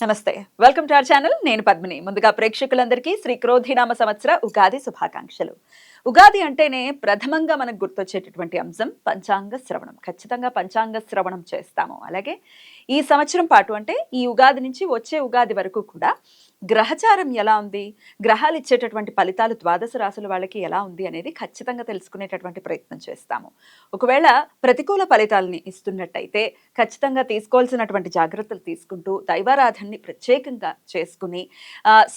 నమస్తే. Welcome to our channel నేను పద్మిని. ముందుగా ప్రేక్షకులందరికీ శ్రీ క్రోధినామ సంవత్సర ఉగాది శుభాకాంక్షలు. ఉగాది అంటేనే ప్రథమంగా మనకు గుర్తొచ్చేటటువంటి అంశం పంచాంగ శ్రవణం. ఖచ్చితంగా పంచాంగ శ్రవణం చేస్తాము. అలాగే ఈ సంవత్సరం పాటు అంటే ఈ ఉగాది నుంచి వచ్చే ఉగాది వరకు కూడా గ్రహచారం ఎలా ఉంది? గ్రహాలు ఇచ్చేటటువంటి ఫలితాలు ద్వాదశ రాశుల వాళ్ళకి ఎలా ఉంది అనేది ఖచ్చితంగా తెలుసుకునేటటువంటి ప్రయత్నం చేస్తాము. ఒకవేళ ప్రతికూల ఫలితాలని ఇస్తున్నట్టయితే ఖచ్చితంగా తీసుకోవాల్సినటువంటి జాగ్రత్తలు తీసుకుంటూ దైవారాధనని ప్రత్యేకంగా చేసుకుని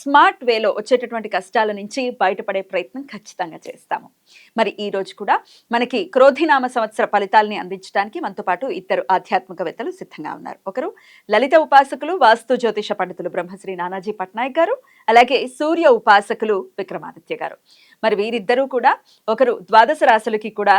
స్మార్ట్ వేలో వచ్చేటటువంటి కష్టాల నుంచి బయటపడే ప్రయత్నం ఖచ్చితంగా చేస్తాము. మరి ఈ రోజు కూడా మనకి క్రోధినామ సంవత్సర ఫలితాలని అందించడానికి మనతో పాటు ఇద్దరు ఆధ్యాత్మికవేత్తలు సిద్ధంగా ఉన్నారు. ఒకరు లలిత ఉపాసకులు వాస్తు జ్యోతిష పండితులు బ్రహ్మశ్రీ నానాజీ పట్నం పట్నాయక్ గారు అలాగే సూర్య ఉపాసకులు విక్రమాదిత్య గారు. మరి వీరిద్దరూ కూడా ఒకరు ద్వాదశ రాశులకి కూడా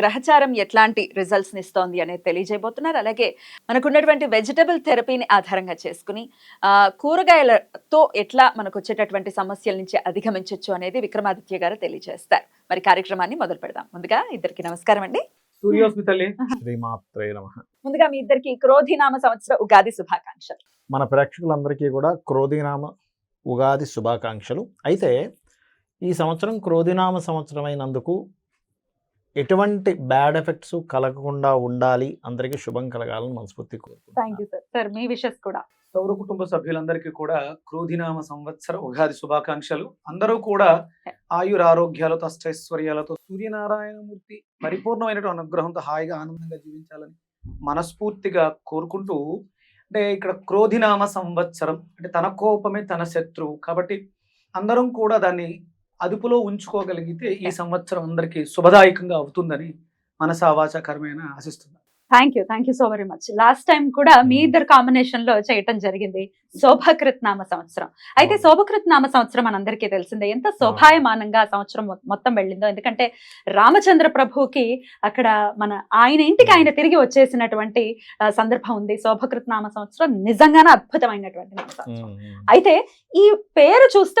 గ్రహచారం ఎట్లాంటి రిజల్ట్స్ ఇస్తోంది అనేది తెలియజేయబోతున్నారు. అలాగే మనకున్నటువంటి వెజిటబుల్ థెరపీని ఆధారంగా చేసుకుని ఆ, కూరగాయలతో ఎట్లా మనకు వచ్చేటటువంటి సమస్యల నుంచి అధిగమించవచ్చు అనేది విక్రమాదిత్య గారు తెలియజేస్తారు. మరి కార్యక్రమాన్ని మొదలు పెడదాం ముందుగా ఇద్దరికి నమస్కారం అండి. సూర్యోస్మి తల్లి శ్రీమాత్రే నమ. ముందుగా మీ ఇద్దరికి క్రోధినామ సంవత్సర ఉగాది శుభాకాంక్షలు. మన ప్రేక్షకులందరికీ కూడా క్రోధినామ ఉగాది శుభాకాంక్షలు. అయితే ఈ సంవత్సరం క్రోధినామ సంవత్సరం అయినందుకు ఎటువంటి బ్యాడ్ ఎఫెక్ట్స్ కలగకుండా ఉండాలి. అందరికీ శుభం కలగాలని మనస్ఫూర్తి థ్యాంక్ కోరుకుంటున్నాను యూ సార్ సార్ మీ విషెస్ కూడా. సౌర కుటుంబ సభ్యులందరికీ కూడా క్రోధినామ సంవత్సర ఉగాది శుభాకాంక్షలు. అందరూ కూడా ఆయుర ఆరోగ్యాలతో అష్టైశ్వర్యాలతో సూర్యనారాయణమూర్తి పరిపూర్ణమైనటువంటి అనుగ్రహంతో హాయిగా ఆనందంగా జీవించాలని మనస్ఫూర్తిగా కోరుకుంటూ అంటే ఇక్కడ క్రోధినామ సంవత్సరం అంటే తన కోపమే తన శత్రువు కాబట్టి అందరం కూడా దాన్ని అదుపులో ఉంచుకోగలిగితే ఈ సంవత్సరం అందరికీ శుభదాయకంగా అవుతుందని మనసావాచకరమైన ఆశిస్తున్నాను. Thank you thank you so very much last time కూడా మీ ఇద్దరు కాంబినేషన్లో చేయటం జరిగింది. శోభకృత్ నామ సంవత్సరం. అయితే. శోభకృత్ నామ సంవత్సరం మనందరికీ తెలిసిందే. ఎంత శోభాయమానంగా ఆ సంవత్సరం మొత్తం వెళ్ళిందో. ఎందుకంటే రామచంద్ర ప్రభుకి అక్కడ మన ఆయన ఇంటికి ఆయన తిరిగి వచ్చేసినటువంటి సందర్భం ఉంది. శోభకృత్ నామ సంవత్సరం నిజంగానే అద్భుతమైనటువంటి నామ సంవత్సరం అయితే ఈ పేరు చూస్తే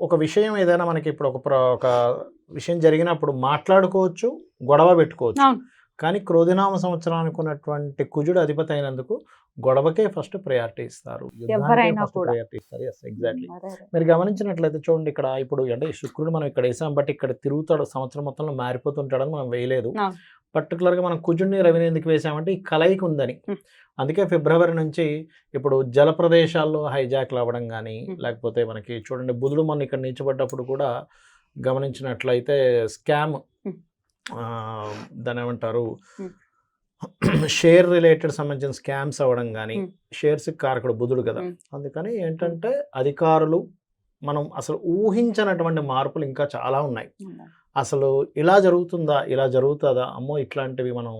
ఒక విషయం ఏదైనా మనకి ఇప్పుడు ఒక ప్ర- ఒక విషయం జరిగినప్పుడు మాట్లాడుకోవచ్చు గొడవ పెట్టుకోవచ్చు. కానీ క్రోధినామ సంవత్సరానికి ఉన్నటువంటి కుజుడు అధిపతి అయినందుకు గొడవకే ఫస్ట్ ప్రయారిటీ ఇస్తారు. ప్రయారిటీ ఇస్తారు ఎస్ ఎగ్జాక్ట్లీ మీరు గమనించినట్లయితే చూడండి ఇక్కడ ఇప్పుడు అంటే శుక్రుడు మనం ఇక్కడ వేసాం బట్ ఇక్కడ తిరుగుతాడు సంవత్సరం మొత్తంలో మారిపోతుంటాడని మనం వేయలేదు. పర్టికులర్గా మనం కుజుడిని రవిని ఎందుకు వేసామంటే ఈ కలయిక ఉందని. అందుకే ఫిబ్రవరి నుంచి ఇప్పుడు జల ప్రదేశాల్లో హైజాక్లు అవ్వడం కానీ. లేకపోతే మనకి చూడండి బుధుడు మొన్న ఇక్కడ నిలిచబడ్డప్పుడు కూడా గమనించినట్లయితే స్కామ్. దాని ఏమంటారు. షేర్ రిలేటెడ్ సంబంధించిన స్కామ్స్ అవ్వడం కానీ. షేర్స్ కారకుడు బుధుడు కదా. అందుకని ఏంటంటే అధికారులు మనం అసలు ఊహించనటువంటి మార్పులు ఇంకా చాలా ఉన్నాయి అసలు ఇలా జరుగుతుందా ఇలా జరుగుతుందా? అమ్మో ఇట్లాంటివి మనం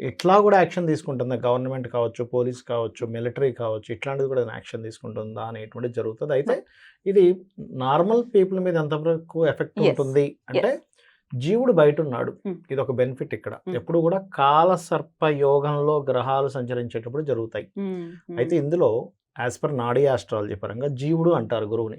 ఇట్లా కూడా యాక్షన్ తీసుకుంటుందా? గవర్నమెంట్ కావచ్చు పోలీస్ కావచ్చు మిలిటరీ కావచ్చు ఇట్లాంటిది కూడా యాక్షన్ తీసుకుంటుందా అనేటువంటిది జరుగుతుంది. అయితే ఇది నార్మల్ పీపుల్ మీద ఎంతవరకు ఎఫెక్ట్. ఉంటుంది అంటే జీవుడు బయట ఉన్నాడు Hmm. ఇది ఒక బెనిఫిట్ ఇక్కడ. Hmm. ఎప్పుడు కూడా కాల సర్ప యోగంలో గ్రహాలు సంచరించేటప్పుడు జరుగుతాయి. ఉమ్. అయితే ఇందులో యాజ్ పర్ నాడీ ఆస్ట్రాలజీ పరంగా జీవుడు అంటారు గురువుని.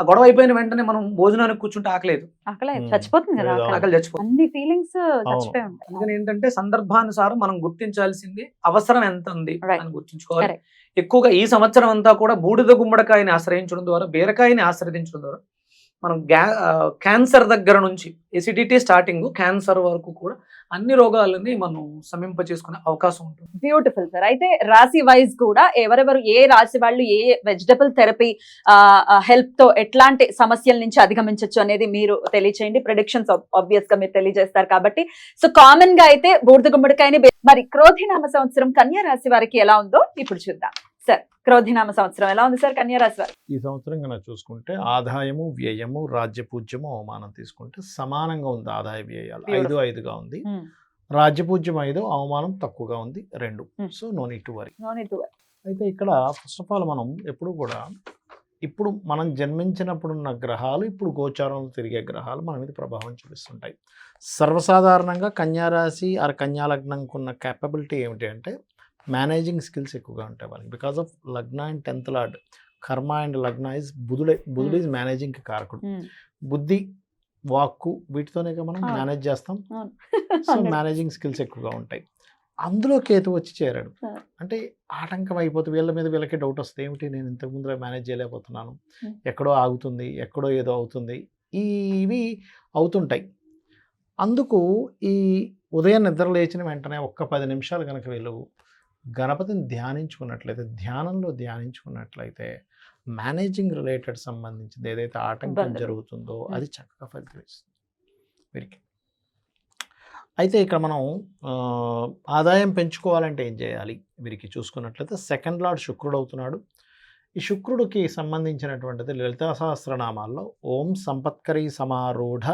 ఆ గొడవ అయిపోయిన వెంటనే మనం భోజనానికి కూర్చుంటే ఆకలేదు ఆకలి. చచ్చిపోతుంది కదా ఆకలి. చచ్చిపోతుంది అన్ని ఫీలింగ్స్ చచ్చిపోయి ఉంటాయి అందుకని ఏంటంటే సందర్భానుసారం మనం గుర్తించాల్సింది అవసరం ఎంత ఉంది. అని గుర్తించుకోవాలి. ఎక్కువగా ఈ సంవత్సరం అంతా కూడా బూడిద గుమ్మడికాయని ఆశ్రయించడం ద్వారా బీరకాయని ఆశ్రయించడం ద్వారా మనం గ్యా క్యాన్సర్ దగ్గర నుంచి ఎసిడిటీ స్టార్టింగ్ క్యాన్సర్ వరకు కూడా అన్ని రోగాలని మనం సమింప చేసుకునే అవకాశం ఉంటుంది. బ్యూటిఫుల్ సార్ అయితే రాశి వైజ్ కూడా ఎవరెవరు ఏ రాశి వాళ్ళు ఏ వెజిటబుల్ థెరపీ హెల్ప్తో ఎట్లాంటి సమస్యల నుంచి అధిగమించవచ్చు అనేది మీరు తెలియచేయండి. ప్రిడిక్షన్స్ ఆబ్వియస్గా మీరు తెలియజేస్తారు కాబట్టి. సో కామన్గా అయితే బూడిద గుమ్మడికాయని మరి మరి క్రోధినామ సంవత్సరం కన్యా రాశి వారికి ఎలా ఉందో ఇప్పుడు చూద్దాం. సార్ క్రోధినామ సంవత్సరం ఎలా ఉంది సార్ కన్యా రాశి వారికి ఈ సంవత్సరం కనుక చూసుకుంటే ఆదాయము వ్యయము రాజ్యపూజ్యము అవమానం తీసుకుంటే సమానంగా ఉంది ఆదాయ వ్యయాలు. ఐదు. ఐదుగా ఉంది. రాజ్యపూజ్యం ఐదు అవమానం తక్కువగా ఉంది రెండు. Hmm. So no need to worry worry. అయితే ఇక్కడ ఫస్ట్ ఆఫ్ ఆల్ మనం ఎప్పుడు కూడా ఇప్పుడు మనం జన్మించినప్పుడున్న గ్రహాలు ఇప్పుడు గోచారంలో తిరిగే గ్రహాలు మన మీద ప్రభావం చూపిస్తుంటాయి. సర్వసాధారణంగా కన్యారాశి ఆర్ కన్యా లగ్నంకు ఉన్న క్యాపబిలిటీ ఏమిటి అంటే మేనేజింగ్ స్కిల్స్ ఎక్కువగా ఉంటాయి వాళ్ళకి. Because of lagna and tenth lord karma and lagna is బుధుడే బుధుడు ఇస్ మేనేజింగ్ కారకుడు. Hmm. బుద్ధి వాక్కు వీటితోనే మనం. మేనేజ్ చేస్తాం. సో మేనేజింగ్ స్కిల్స్ ఎక్కువగా ఉంటాయి. అందులో కేతు వచ్చి చేరాడు. Hmm. అంటే ఆటంకం అయిపోతే వీళ్ళ మీద వీళ్ళకి డౌట్ వస్తుంది. ఏమిటి నేను ఇంతకు ముందులో మేనేజ్ చేయలేకపోతున్నాను? Hmm. ఎక్కడో ఆగుతుంది ఎక్కడో ఏదో అవుతుంది. ఇవి అవుతుంటాయి. అందుకు ఈ ఉదయం నిద్ర లేచిన వెంటనే ఒక్క పది నిమిషాలు కనుక వీళ్ళు. గణపతిని ధ్యానించుకున్నట్లయితే ధ్యానంలో ధ్యానించుకున్నట్లయితే మేనేజింగ్ రిలేటెడ్ సంబంధించింది ఏదైతే ఆటంకం. జరుగుతుందో. అది చక్కగా ఫలితం ఇస్తుంది వీరికి అయితే ఇక్కడ మనం ఆదాయం పెంచుకోవాలంటే ఏం చేయాలి వీరికి చూసుకున్నట్లయితే సెకండ్ లార్డ్ శుక్రుడు అవుతున్నాడు ఈ శుక్రుడికి సంబంధించినటువంటిది లలితా సహస్రనామాల్లో ఓం సంపత్కరీ సమారూఢ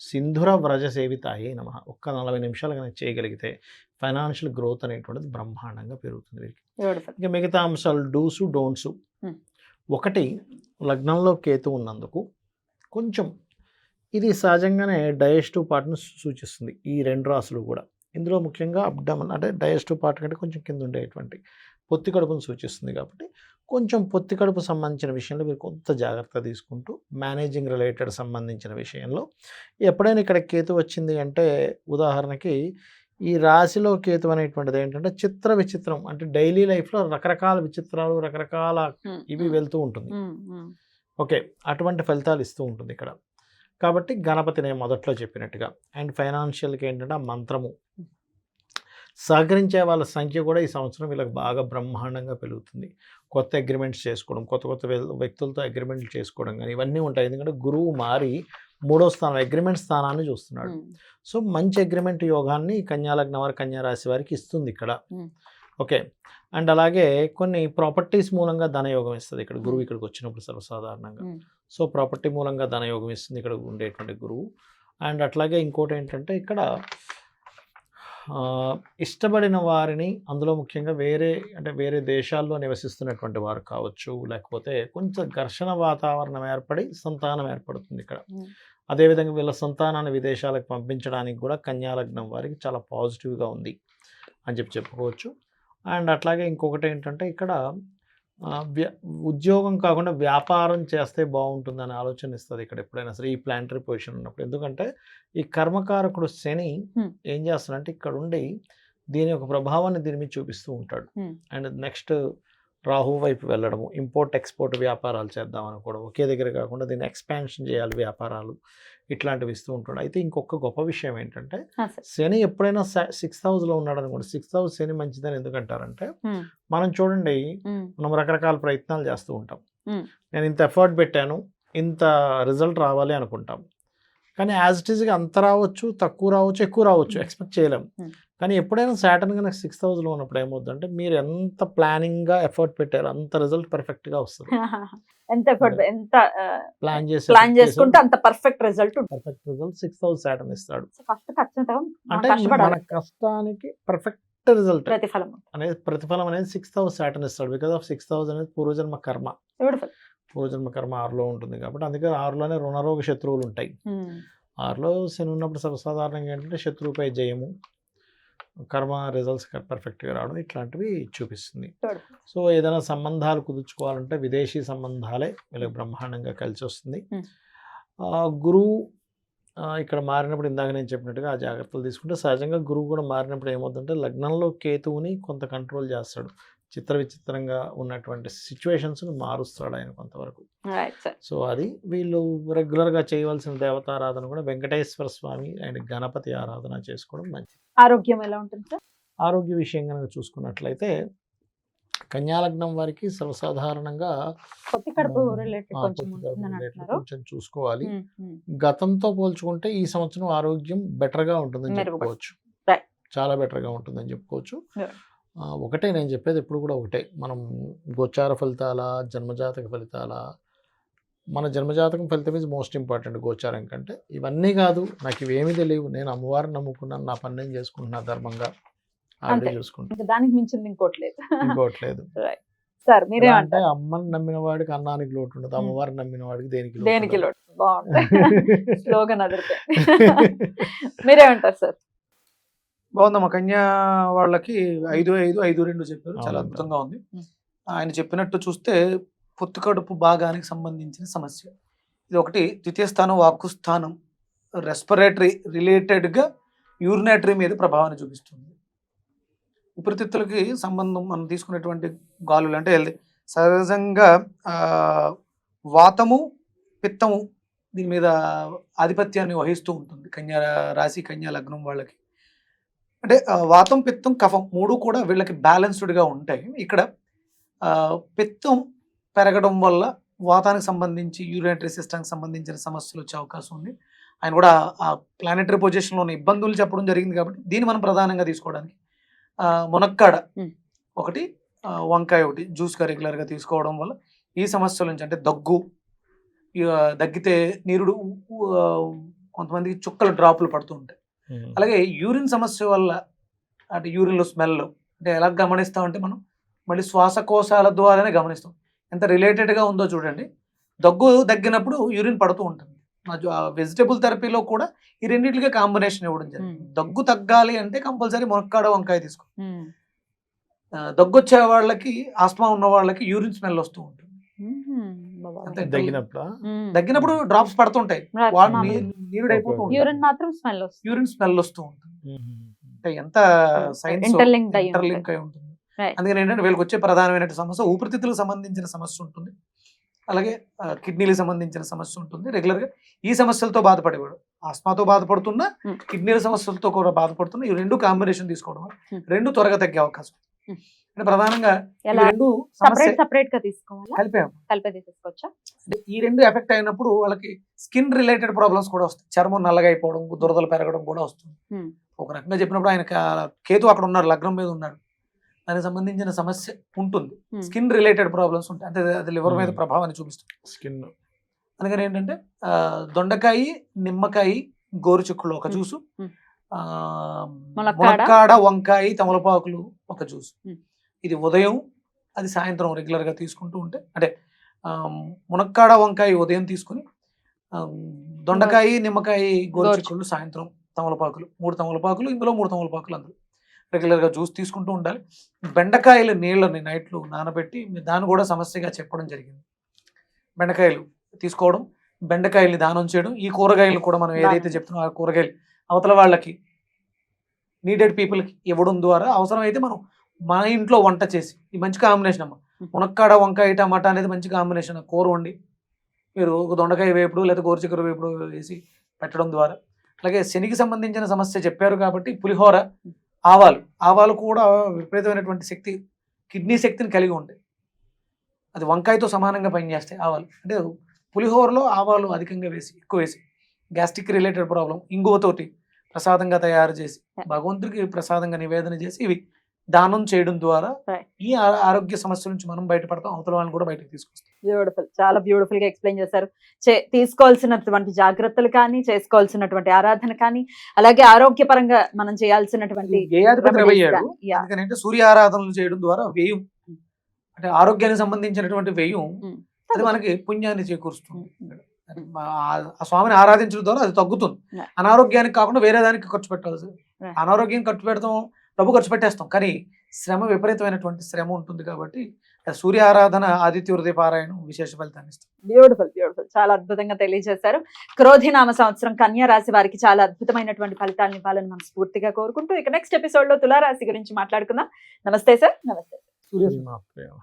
సింధుర వ్రజ సేవితాయే నమ. ఒక్క నలభై నిమిషాలు కనుక చేయగలిగితే ఫైనాన్షియల్ గ్రోత్ అనేటువంటిది బ్రహ్మాండంగా పెరుగుతుంది వీరికి. ఇంకా మిగతా అంశాలు డూసు డోంట్స్. Hmm. ఒకటి లగ్నంలో కేతు ఉన్నందుకు కొంచెం ఇది సహజంగానే డైజెస్టివ్ పార్ట్ను సూచిస్తుంది. ఈ రెండు రాసులు కూడా. ఇందులో ముఖ్యంగా అబ్డమన్ అంటే డైజెస్టివ్ పార్ట్ కంటే కొంచెం కింద ఉండేటువంటి పొత్తి కడుపును సూచిస్తుంది కాబట్టి కొంచెం పొత్తి కడుపు సంబంధించిన విషయంలో మీరు కొంత జాగ్రత్త తీసుకుంటూ మేనేజింగ్ రిలేటెడ్ సంబంధించిన విషయంలో ఎప్పుడైనా ఇక్కడ కేతు వచ్చింది అంటే ఉదాహరణకి ఈ రాశిలో కేతు అనేటువంటిది ఏంటంటే చిత్ర విచిత్రం అంటే డైలీ లైఫ్లో రకరకాల విచిత్రాలు రకరకాల ఇవి వెళ్తూ ఉంటుంది. ఓకే అటువంటి ఫలితాలు ఇస్తూ ఉంటుంది ఇక్కడ. కాబట్టి గణపతి నేను మొదట్లో చెప్పినట్టుగా అండ్ ఫైనాన్షియల్కి ఏంటంటే ఆ మంత్రము. సహకరించే వాళ్ళ సంఖ్య కూడా ఈ సంవత్సరం వీళ్ళకి బాగా బ్రహ్మాండంగా పెరుగుతుంది. కొత్త అగ్రిమెంట్స్ చేసుకోవడం కొత్త కొత్త వ్యక్తులతో అగ్రిమెంట్లు చేసుకోవడం కానీ ఇవన్నీ ఉంటాయి. ఎందుకంటే గురువు మారి మూడో స్థానం అగ్రిమెంట్ స్థానాన్ని చూస్తున్నాడు. సో మంచి అగ్రిమెంట్ యోగాన్ని కన్యాలగ్న వారి కన్యా రాశి వారికి ఇస్తుంది ఇక్కడ. ఓకే. అండ్ అలాగే కొన్ని ప్రాపర్టీస్ మూలంగా ధనయోగం ఇస్తుంది ఇక్కడ గురువు ఇక్కడికి వచ్చినప్పుడు సర్వసాధారణంగా. సో ప్రాపర్టీ మూలంగా ధనయోగం ఇస్తుంది ఇక్కడ ఉండేటువంటి గురువు. అండ్ అట్లాగే ఇంకోటి ఏంటంటే ఇక్కడ ఇష్టపడిన వారిని అందులో ముఖ్యంగా వేరే అంటే వేరే దేశాల్లో నివసిస్తున్నటువంటి వారు కావచ్చు లేకపోతే కొంచెం ఘర్షణ వాతావరణం ఏర్పడి సంతానం ఏర్పడుతుంది ఇక్కడ. అదేవిధంగా వీళ్ళ సంతానాన్ని విదేశాలకు పంపించడానికి కూడా కన్యాలగ్నం వారికి చాలా పాజిటివ్గా ఉంది అని చెప్పి చెప్పుకోవచ్చు అండ్ అట్లాగే ఇంకొకటి ఏంటంటే ఇక్కడ ఉద్యోగం కాకుండా వ్యాపారం చేస్తే బాగుంటుందని ఆలోచన ఇస్తుంది ఇక్కడ ఎప్పుడైనా సరే ఈ ప్లాంటరీ పొజిషన్ ఉన్నప్పుడు ఎందుకంటే ఈ కర్మకారకుడు శని. ఏం చేస్తాడంటే ఇక్కడ ఉండి దీని యొక్క ప్రభావాన్ని దీని మీద చూపిస్తూ ఉంటాడు. అండ్ నెక్స్ట్ రాహు వైపు వెళ్ళడము ఇంపోర్ట్ ఎక్స్పోర్ట్ వ్యాపారాలు చేద్దాం అనుకోవడం ఒకే దగ్గర కాకుండా దీన్ని ఎక్స్పాన్షన్ చేయాలి వ్యాపారాలు ఇట్లాంటివి ఇస్తూ ఉంటాడు. అయితే ఇంకొక గొప్ప విషయం ఏంటంటే. శని ఎప్పుడైనా సిక్స్త్ హౌస్లో ఉన్నాడు అనుకోండి సిక్స్త్ హౌస్ శని మంచిదని ఎందుకంటారంటే మనం చూడండి మనం రకరకాల ప్రయత్నాలు చేస్తూ ఉంటాం. నేను ఇంత ఎఫర్ట్ పెట్టాను ఇంత రిజల్ట్ రావాలి అనుకుంటాం. కానీ యాజ్ ఇట్ ఈస్గా అంత రావచ్చు తక్కువ రావచ్చు ఎక్కువ రావచ్చు Hmm. ఎక్స్పెక్ట్ చేయలేం Hmm. కానీ ఎప్పుడైనా సాటర్న్ కనుక సిక్స్త్ హౌస్లో ఉన్నప్పుడు ఏమవుతుందంటే మీరు ఎంత ప్లానింగ్గా ఎఫర్ట్ పెట్టారు అంత రిజల్ట్ పర్ఫెక్ట్గా వస్తుంది. ఎంత ఎఫర్ట్ ఎంత ప్లాన్ చేసి ప్లాన్ చేసుకుంటే అంత perfect result perfect result sixth house Saturn ఇస్తాడు. ఫస్ట్ ఖచ్చితంగా మనం అంటే మన కష్టానికి పర్ఫెక్ట్ రిజల్ట్ ప్రతిఫలం. అనేది ప్రతిఫలం అనేది సిక్స్త్ హౌస్ సాటర్న్ ఇస్తాడు. బికాస్ ఆఫ్ సిక్స్త్ హౌస్ అనేది పూర్వజన్మ కర్మ. పూర్వజన్మ కర్మ ఆరులో ఉంటుంది కాబట్టి అందుకే ఆరులోనే రుణరోగ శత్రువులు ఉంటాయి ఆరులో శని ఉన్నప్పుడు సర్వసాధారణంగా ఏంటంటే శత్రువుపై జయము కర్మ రిజల్ట్స్ పర్ఫెక్ట్గా రావడం ఇట్లాంటివి చూపిస్తుంది. సో ఏదైనా సంబంధాలు కుదుర్చుకోవాలంటే విదేశీ సంబంధాలే వీళ్ళకి బ్రహ్మాండంగా కలిసి వస్తుంది గురువు ఇక్కడ మారినప్పుడు ఇందాక నేను చెప్పినట్టుగా ఆ జాగ్రత్తలు తీసుకుంటే సహజంగా గురువు కూడా మారినప్పుడు ఏమవుతుందంటే లగ్నంలో కేతువుని కొంత కంట్రోల్ చేస్తాడు. చిత్ర విచిత్రంగా ఉన్నటువంటి సిచ్యువేషన్స్ని మారుస్తాడు ఆయన కొంతవరకు. సో అది వీళ్ళు రెగ్యులర్గా చేయవలసిన దేవతారాధన కూడా వెంకటేశ్వర స్వామి అండ్ గణపతి ఆరాధన చేసుకోవడం మంచిది. ఆరోగ్యం ఎలా ఉంటుంది సార్ ఆరోగ్య విషయం కనుక చూసుకున్నట్లయితే కన్యాలగ్నం వారికి సర్వసాధారణంగా కొంచెం చూసుకోవాలి. గతంతో పోల్చుకుంటే ఈ సంవత్సరం ఆరోగ్యం బెటర్గా ఉంటుందని చెప్పుకోవచ్చు. చాలా బెటర్గా ఉంటుందని చెప్పుకోవచ్చు. ఒకటే నేను చెప్పేది ఎప్పుడు కూడా ఒకటే. మనం గోచార ఫలితాల జన్మజాతక ఫలితాల మన జన్మజాతకం ఫలితం ఇస్ మోస్ట్ ఇంపార్టెంట్ గోచారం కంటే. ఇవన్నీ కాదు నాకు ఇవేమీ తెలియవు. నేను అమ్మవారిని నమ్ముకున్నాను నా పని నేను చేసుకుంటున్నా ధర్మంగా. ఆవిడే. చూసుకుంటాను దానికి మించింది ఇంకోటి లేదు. ఇంకోట్లేదు సార్ మీరే అంటే అమ్మని నమ్మిన వాడికి అన్నానికి లోటు ఉండదు అమ్మవారిని నమ్మిన వాడికి దేనికి లోటు దేనికి. లోటు? బాగుంది. స్లోగన్ అదిరితే. మీరేమంటారు సార్ బాగుందమ్మా. కన్యా వాళ్ళకి ఐదు ఐదు ఐదు రెండు చెప్పారు. చాలా. అద్భుతంగా ఉంది. ఆయన చెప్పినట్టు చూస్తే పొత్తు కడుపు భాగానికి సంబంధించిన సమస్య. ఇది ఒకటి. ద్వితీయ స్థానం వాక్కు స్థానం రెస్పిరేటరీ రిలేటెడ్గా యూరినేటరీ మీద ప్రభావాన్ని చూపిస్తుంది. ఊపిరితిత్తులకి సంబంధం మనం తీసుకున్నటువంటి గాలులు అంటే. సహజంగా వాతము పిత్తము దీని మీద ఆధిపత్యాన్ని వహిస్తూ ఉంటుంది. కన్యా రాశి కన్యా లగ్నం వాళ్ళకి. అంటే వాతం పిత్తం కఫం మూడు కూడా వీళ్ళకి బ్యాలెన్స్డ్గా ఉంటాయి ఇక్కడ పిత్తం పెరగడం వల్ల వాతానికి సంబంధించి యూరినటరీ సిస్టమ్కి సంబంధించిన సమస్యలు వచ్చే అవకాశం ఉంది ఆయన కూడా ఆ ప్లానెటరీ పొజిషన్లో ఉన్న ఇబ్బందులు చెప్పడం జరిగింది కాబట్టి దీన్ని మనం ప్రధానంగా తీసుకోవడానికి మునక్కాడ. ఒకటి వంకాయ ఒకటి జ్యూస్గా రెగ్యులర్గా తీసుకోవడం వల్ల ఈ సమస్యల నుంచి అంటే దగ్గు దగ్గితే నీరుడు కొంతమందికి చుక్కల డ్రాపులు పడుతూ ఉంటాయి. అలాగే యూరిన్ సమస్య వల్ల అంటే యూరిన్లో స్మెల్ అంటే ఎలా గమనిస్తామంటే మనం మళ్ళీ శ్వాసకోశాల ద్వారానే గమనిస్తాం. ఎంత రిలేటెడ్గా ఉందో చూడండి. దగ్గు దగ్గినప్పుడు యూరిన్ పడుతూ ఉంటుంది. వెజిటబుల్ థెరపీలో కూడా ఈ రెండింటికి కాంబినేషన్ ఇవ్వడం జరిగింది. దగ్గు తగ్గాలి అంటే కంపల్సరీ మునక్కాడ వంకాయ తీసుకో. దగ్గు వచ్చే వాళ్ళకి ఆస్మా ఉన్న వాళ్ళకి యూరిన్ స్మెల్ వస్తూ ఉంటుంది. తగ్గినప్పుడు. దగ్గినప్పుడు డ్రాప్స్ పడుతుంటాయి. యూరిన్ మాత్రం స్మెల్ వస్తుంది. యూరిన్ స్మెల్ వస్తూ ఉంటుంది. అంటే ఎంత సైన్స్ అయి ఉంటుంది. ఇంటర్లింక్ అయి ఉంటుంది. Right. అందుకని ఏంటంటే వీళ్ళకి వచ్చే ప్రధానమైన సమస్య ఊపిరితిత్తులకు సంబంధించిన సమస్య ఉంటుంది. అలాగే కిడ్నీలకు సంబంధించిన సమస్య ఉంటుంది. రెగ్యులర్గా ఈ సమస్యలతో బాధపడేవాడు. ఆస్మాతో బాధపడుతున్నా. కిడ్నీల సమస్యలతో కూడా బాధపడుతున్నా ఈ రెండు కాంబినేషన్ తీసుకోవడం. రెండు త్వరగా తగ్గే అవకాశం. అంటే ప్రధానంగా ఈ రెండు సమస్య సపరేట్ సపరేట్గా తీసుకోవాలా కలిపాము కలిపే తీసుకోవచ్చా అంటే ఈ రెండు ఎఫెక్ట్ అయినప్పుడు వాళ్ళకి స్కిన్ రిలేటెడ్ ప్రాబ్లమ్స్ కూడా వస్తాయి చర్మం నల్లగా అయిపోవడం దురదలు పెరగడం కూడా వస్తుంది. ఒక రకంగా చెప్పినప్పుడు ఆయన కేతు అక్కడ ఉన్నారు లగ్నం మీద ఉన్నాడు దానికి సంబంధించిన సమస్య ఉంటుంది. స్కిన్ రిలేటెడ్ ప్రాబ్లమ్స్ ఉంటాయి అంటే అది లివర్ మీద. ప్రభావాన్ని చూపిస్తుంది స్కిన్ అందుకని ఏంటంటే దొండకాయ నిమ్మకాయ గోరుచిక్కులు ఒక. జ్యూసు. ఆ, ములక్కాడ. ములక్కాడ వంకాయ తమలపాకులు ఒక జ్యూస్. ఇది ఉదయం అది సాయంత్రం రెగ్యులర్గా తీసుకుంటూ ఉంటే అంటే మునక్కాడ వంకాయ ఉదయం తీసుకుని దొండకాయ నిమ్మకాయ గోరుచిక్కులు సాయంత్రం తమలపాకులు మూడు తమలపాకులు ఇందులో మూడు తమలపాకులు అందులో. రెగ్యులర్గా జ్యూస్ తీసుకుంటూ ఉండాలి. బెండకాయల నీళ్ళని నైట్లు నానబెట్టి దాన్ని కూడా సమస్యగా చెప్పడం జరిగింది. బెండకాయలు తీసుకోవడం బెండకాయల్ని దానం చేయడం ఈ కూరగాయలు కూడా మనం ఏదైతే. చెప్తున్నామో ఆ కూరగాయలు అవతల వాళ్ళకి నీడెడ్ పీపుల్కి ఇవ్వడం ద్వారా అవసరమైతే మనం మన ఇంట్లో వంట చేసి ఇది మంచి కాంబినేషన్ అమ్మ. మునక్కాడ వంకాయ టమాటా అనేది మంచి కాంబినేషన్ కూర వండి మీరు ఒక దొండకాయ వేపుడు లేదా గోరుచిక్కుర వేపుడు వేసి పెట్టడం ద్వారా. అలాగే శనికి సంబంధించిన సమస్య చెప్పారు కాబట్టి పులిహోర ఆవాలు. ఆవాలు కూడా విపరీతమైనటువంటి శక్తి కిడ్నీ శక్తిని కలిగి ఉంటాయి. అది వంకాయతో సమానంగా పనిచేస్తాయి ఆవాలు. అంటే పులిహోరలో ఆవాలు అధికంగా వేసి ఎక్కువ వేసి గ్యాస్ట్రిక్ రిలేటెడ్ ప్రాబ్లం ఇంగువతోటి ప్రసాదంగా తయారు చేసి భగవంతుడికి ప్రసాదంగా నివేదన చేసి ఇవి దానం చేయడం ద్వారా. ఈ ఆరోగ్య సమస్య నుంచి మనం బయటపడతాం అవతల వాళ్ళని కూడా బయటకు తీసుకొస్తాం. బ్యూటిఫుల్ చాలా బ్యూటిఫుల్గా ఎక్స్ప్లెయిన్ చేశారు. తీసుకోవాల్సినటువంటి జాగ్రత్తలు కానీ చేసుకోవాల్సినటువంటి ఆరాధన కానీ అలాగే ఆరోగ్యపరంగా మనం చేయాల్సినటువంటి సూర్య ఆరాధనలు చేయడం ద్వారా వ్యయం అంటే ఆరోగ్యానికి సంబంధించినటువంటి వ్యయం Mm. అది మనకి పుణ్యాన్ని చేకూరుస్తుంది. Mm. ఆ- స్వామిని ఆరాధించడం ద్వారా అది తగ్గుతుంది. అనారోగ్యానికి కాకుండా వేరే దానికి ఖర్చు పెట్టాల్సి. అనారోగ్యం ఖర్చు పెడతాం డబ్బు ఖర్చు పెట్టేస్తాం. కానీ శ్రమ విపరీతమైనటువంటి శ్రమ ఉంటుంది కాబట్టి సూర్య ఆరాధన ఆదిత్య హృదయ పారాయణం విశేష ఫలితాన్ని ఇస్తుంది. బ్యూటిఫుల్ బ్యూటిఫుల్ చాలా అద్భుతంగా తెలియజేశారు. క్రోధినామ సంవత్సరం కన్యా రాశి వారికి చాలా అద్భుతమైనటువంటి ఫలితాలను ఇవ్వాలని మనం స్ఫూర్తిగా కోరుకుంటూ ఇక నెక్స్ట్ ఎపిసోడ్లో తులారాశి గురించి మాట్లాడుకుందాం. నమస్తే సార్ నమస్తే.